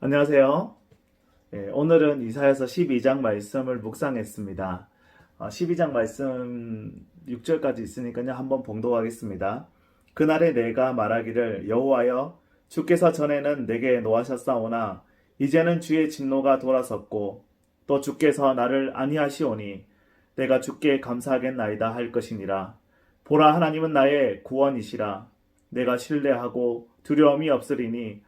안녕하세요. 예, 오늘은 이사에서 12장 말씀을 묵상했습니다. 어, 12장 말씀 6절까지 있으니까요. 한번 봉독하겠습니다. 그날에 내가 말하기를 여호와여 주께서 전에는 내게 노하셨사오나 이제는 주의 진노가 돌아섰고 또 주께서 나를 아니하시오니 내가 주께 감사하겠나이다 할 것이니라. 보라 하나님은 나의 구원이시라. 내가 신뢰하고 두려움이 없으리니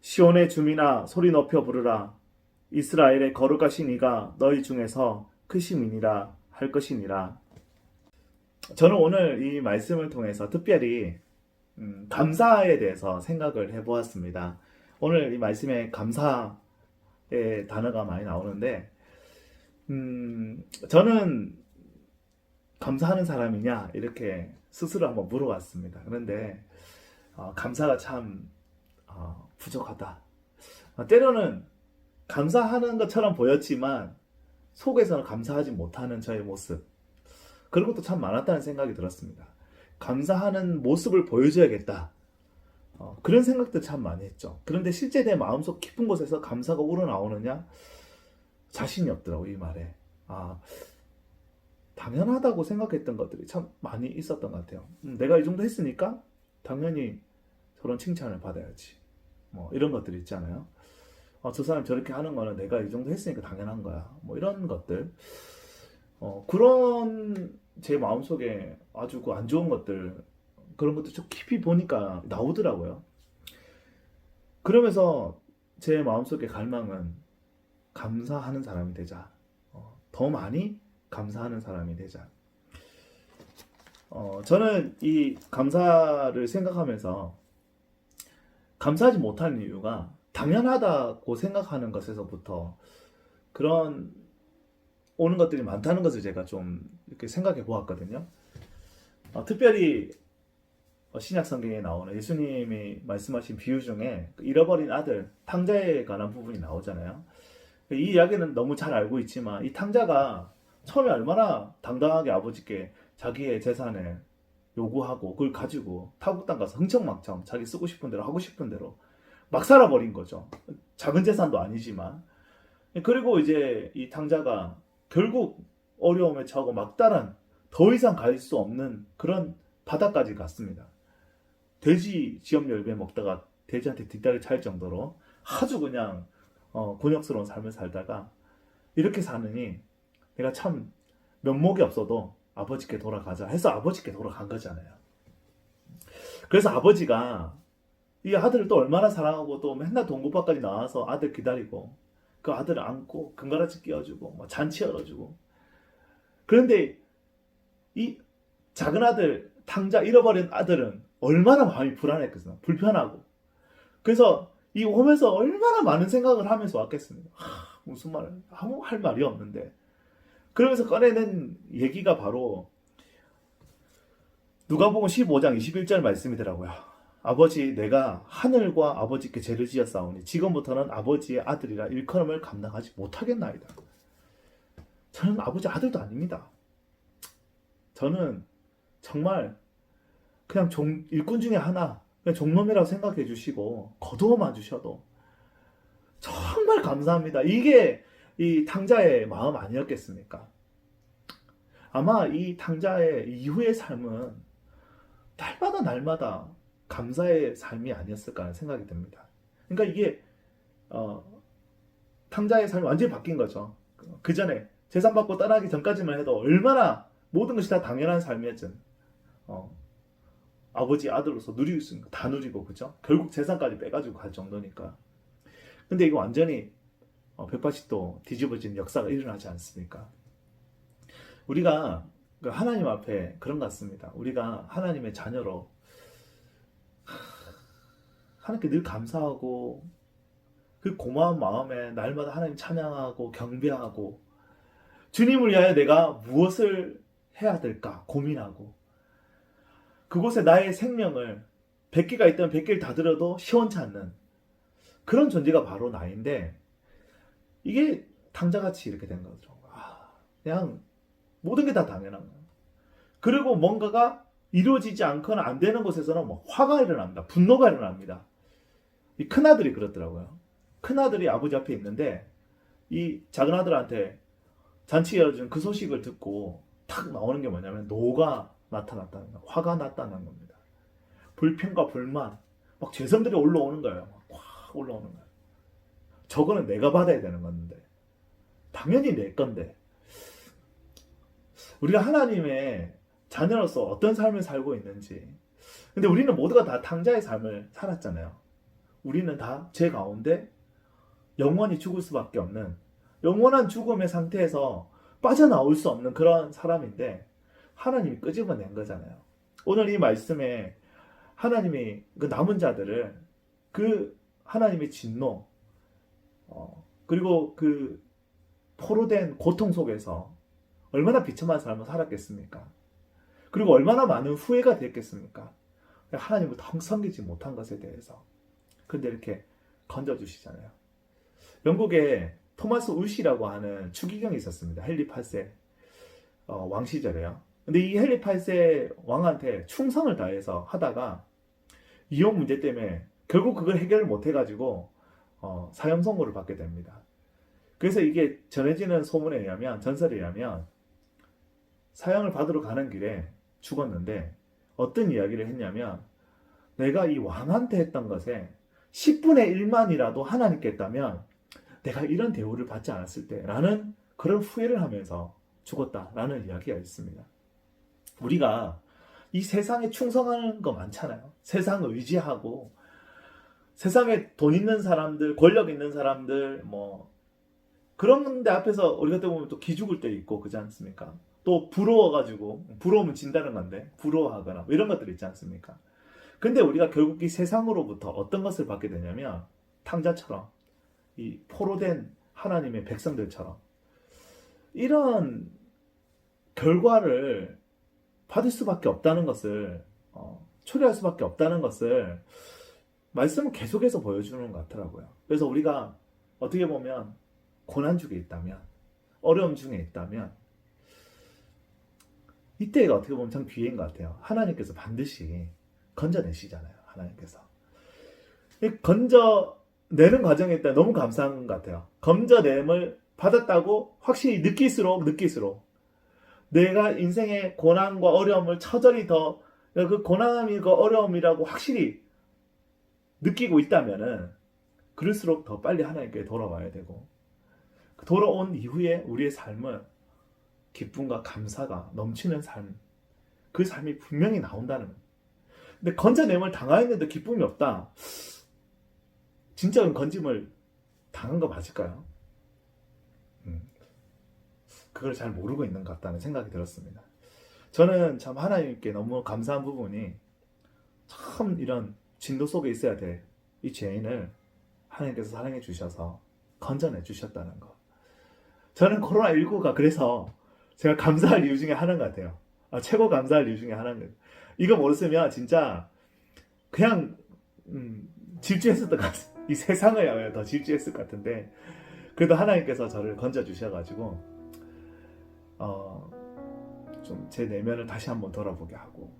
시온의 주민아 소리 높여 부르라. 이스라엘의 거룩하신 이가 너희 중에서 크심이니라 할 것이니라. 저는 오늘 이 말씀을 통해서 특별히 음, 감사에 대해서 생각을 해보았습니다. 오늘 이 말씀에 감사의 단어가 많이 나오는데, 음, 저는 감사하는 사람이냐 이렇게 스스로 한번 물어봤습니다. 그런데 어, 감사가 참 어, 부족하다. 어, 때로는 감사하는 것처럼 보였지만 속에서는 감사하지 못하는 저의 모습 그런 것도 참 많았다는 생각이 들었습니다. 감사하는 모습을 보여줘야겠다. 어, 그런 생각도 참 많이 했죠. 그런데 실제 내 마음속 깊은 곳에서 감사가 우러나오느냐 자신이 없더라고 이 말에. 아 당연하다고 생각했던 것들이 참 많이 있었던 것 같아요. 음, 내가 이 정도 했으니까 당연히 저런 칭찬을 받아야지. 뭐 이런 것들이 있잖아요. 어, 저 사람 저렇게 하는 거는 내가 이 정도 했으니까 당연한 거야. 뭐 이런 것들. 어, 그런 제 마음속에 아주 그 안 좋은 것들 그런 것도 좀 깊이 보니까 나오더라고요. 그러면서 제 마음속의 갈망은 감사하는 사람이 되자. 어, 더 많이 감사하는 사람이 되자. 어, 저는 이 감사를 생각하면서 감사하지 못하는 이유가 당연하다고 생각하는 것에서부터 그런 오는 것들이 많다는 것을 제가 좀 이렇게 생각해 보았거든요. 어, 특별히 어, 신약 성경에 나오는 예수님이 말씀하신 비유 중에 그 잃어버린 아들 탕자에 관한 부분이 나오잖아요. 이 이야기는 너무 잘 알고 있지만 이 탕자가 처음에 얼마나 당당하게 아버지께 자기의 재산을 요구하고 그걸 가지고 타국 땅 가서 흥청망청 자기 쓰고 싶은 대로 하고 싶은 대로 막 살아버린 거죠. 작은 재산도 아니지만 그리고 이제 이 탕자가 결국 어려움에 처하고 막다른 더 이상 갈 수 없는 그런 바다까지 갔습니다. 돼지 지엄 열매 먹다가 돼지한테 뒷다리 찰 정도로 아주 그냥 어, 곤욕스러운 삶을 살다가 이렇게 사느니 내가 참 면목이 없어도 아버지께 돌아가자. 해서 아버지께 돌아간 거잖아요. 그래서 아버지가 이 아들을 또 얼마나 사랑하고 또 맨날 동구밖까지 나와서 아들 기다리고 그 아들을 안고 금가라지 끼워주고 뭐 잔치 열어주고. 그런데 이 작은 아들 탕자 잃어버린 아들은 얼마나 마음이 불안했겠어요. 불편하고. 그래서 이 오면서 얼마나 많은 생각을 하면서 왔겠습니까? 하, 무슨 말 아무 할 말이 없는데 그러면서 꺼내는 얘기가 바로 누가복음 15장 21절 말씀이더라고요. 아버지 내가 하늘과 아버지께 죄를 지었사오니 지금부터는 아버지의 아들이라 일컬음을 감당하지 못하겠나이다. 저는 아버지 아들도 아닙니다. 저는 정말 그냥 종, 일꾼 중에 하나 그냥 종놈이라고 생각해 주시고 거두어만 주셔도 정말 감사합니다. 이게 이 탕자의 마음 아니었겠습니까? 아마 이 탕자의 이후의 삶은 날마다 날마다 감사의 삶이 아니었을까 하는 생각이 듭니다. 그러니까 이게 어, 탕자의 삶이 완전히 바뀐 거죠. 그 전에 재산 받고 떠나기 전까지만 해도 얼마나 모든 것이 다 당연한 삶이었죠. 어, 아버지 아들로서 누리고 거다 누리고 그죠? 결국 재산까지 빼가지고 갈 정도니까. 근데 이거 완전히 어, 180도 뒤집어진 역사가 일어나지 않습니까? 우리가 그 하나님 앞에 그런 것 같습니다. 우리가 하나님의 자녀로 하나님께 늘 감사하고 그 고마운 마음에 날마다 하나님 찬양하고 경배하고 주님을 위하여 내가 무엇을 해야 될까 고민하고 그곳에 나의 생명을 100개가 있다면 100개를 다 들어도 시원치 않는 그런 존재가 바로 나인데 이게 당자같이 이렇게 된 거죠. 아, 그냥 모든 게 다 당연한 거예요. 그리고 뭔가가 이루어지지 않거나 안 되는 곳에서는 뭐 화가 일어납니다. 분노가 일어납니다. 이 큰아들이 그렇더라고요. 큰아들이 아버지 앞에 있는데 이 작은아들한테 잔치 열어준 그 소식을 듣고 탁 나오는 게 뭐냐면 노가 나타났다는 거, 화가 났다는 겁니다. 불평과 불만, 막 죄성들이 올라오는 거예요. 막확 올라오는 거예요. 저거는 내가 받아야 되는 건데, 당연히 내 건데, 우리가 하나님의 자녀로서 어떤 삶을 살고 있는지, 근데 우리는 모두가 다 탕자의 삶을 살았잖아요. 우리는 다제 가운데 영원히 죽을 수밖에 없는 영원한 죽음의 상태에서 빠져나올 수 없는 그런 사람인데 하나님이 끄집어낸 거잖아요. 오늘 이 말씀에 하나님이 그 남은 자들을 그 하나님의 진노 어, 그리고 그 포로 된 고통 속에서 얼마나 비참한 삶을 살았겠습니까? 그리고 얼마나 많은 후회가 됐겠습니까? 하나님을 더 섬기지 못한 것에 대해서. 근데 이렇게 건져주시잖아요. 영국에 토마스 울시라고 하는 추기경이 있었습니다. 헨리 8세 어, 왕 시절에요. 근데 이 헨리 8세 왕한테 충성을 다해서 하다가 이혼 문제 때문에 결국 그걸 해결을 못 해가지고 어, 사형 선고를 받게 됩니다. 그래서 이게 전해지는 소문에 의하면 전설에 의하면 사형을 받으러 가는 길에 죽었는데 어떤 이야기를 했냐면 내가 이 왕한테 했던 것에 10분의 1만이라도 하나님께 했다면 내가 이런 대우를 받지 않았을 때라는 그런 후회를 하면서 죽었다라는 이야기가 있습니다. 우리가 이 세상에 충성하는 거 많잖아요. 세상을 의지하고 세상에 돈 있는 사람들, 권력 있는 사람들 뭐 그런 데 앞에서 우리 같은 보면 또 기죽을 때 있고 그지 않습니까? 또 부러워가지고 부러우면 진다는 건데 부러워하거나 뭐 이런 것들 있지 않습니까? 근데 우리가 결국 이 세상으로부터 어떤 것을 받게 되냐면 탕자처럼 이 포로된 하나님의 백성들처럼 이런 결과를 받을 수밖에 없다는 것을 어, 초래할 수밖에 없다는 것을 말씀은 계속해서 보여주는 것 같더라고요. 그래서 우리가 어떻게 보면 고난 중에 있다면 어려움 중에 있다면 이때가 어떻게 보면 참 기회인 것 같아요. 하나님께서 반드시 건져내시잖아요. 하나님께서. 이 건져내는 과정에 있다 너무 감사한 것 같아요. 건져냄을 받았다고 확실히 느낄수록 느낄수록 내가 인생의 고난과 어려움을 처절히 더 그 고난이고 어려움이라고 확실히 느끼고 있다면은 그럴수록 더 빨리 하나님께 돌아와야 되고 그 돌아온 이후에 우리의 삶은 기쁨과 감사가 넘치는 삶, 그 삶이 분명히 나온다는. 근데 건져냄을 당하였는데 기쁨이 없다. 진짜 건짐을 당한 거 맞을까요? 음, 그걸 잘 모르고 있는 것 같다는 생각이 들었습니다. 저는 참 하나님께 너무 감사한 부분이 참 이런 진도 속에 있어야 될 이 죄인을 하나님께서 사랑해 주셔서 건져내 주셨다는 거. 저는 코로나19가 그래서 제가 감사할 이유 중에 하나인 것 같아요. 아, 최고 감사할 이유 중에 하나인 것. 이거 모르으면 진짜 그냥 음, 질주했을 것 같아요. 이 세상을 더 질주했을 것 같은데 그래도 하나님께서 저를 건져 주셔가지고 어, 좀 제 내면을 다시 한번 돌아보게 하고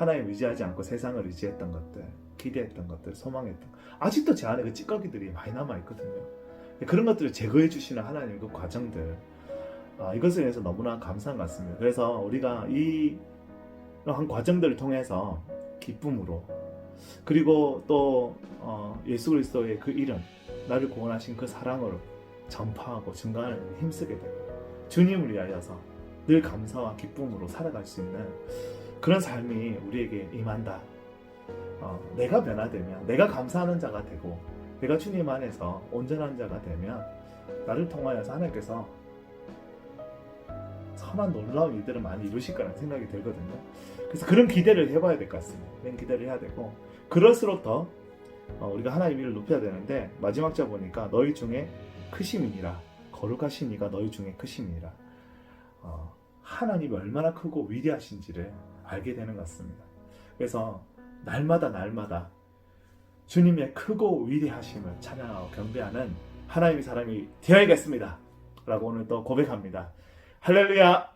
하나님 의지하지 않고 세상을 의지했던 것들 기대했던 것들 소망했던 것. 아직도 제 안에 그 찌꺼기들이 많이 남아 있거든요. 그런 것들을 제거해 주시는 하나님의 그 과정들 아, 이것에 대해서 너무나 감사한 것 같습니다. 그래서 우리가 이한 과정들을 통해서 기쁨으로 그리고 또 어, 예수 그리스도의 그 이름 나를 구원하신 그 사랑으로 전파하고 증가하는 데 힘쓰게 되고 주님을 위하여서 늘 감사와 기쁨으로 살아갈 수 있는 그런 삶이 우리에게 임한다. 어, 내가 변화되면 내가 감사하는 자가 되고 내가 주님 안에서 온전한 자가 되면 나를 통하여서 하나님께서 선한 놀라운 일들을 많이 이루실 거라는 생각이 들거든요. 그래서 그런 기대를 해봐야 될 것 같습니다. 그런 기대를 해야 되고 그럴수록 더 어, 우리가 하나님 이를 높여야 되는데 마지막 절 보니까 너희 중에 크심이니라 거룩하신 이가 너희 중에 크심이니라 어, 하나님이 얼마나 크고 위대하신지를 알게 되는 것 같습니다. 그래서 날마다 날마다 주님의 크고 위대하심을 찬양하고 경배하는 하나님의 사람이 되어야겠습니다. 라고 오늘 또 고백합니다. 할렐루야!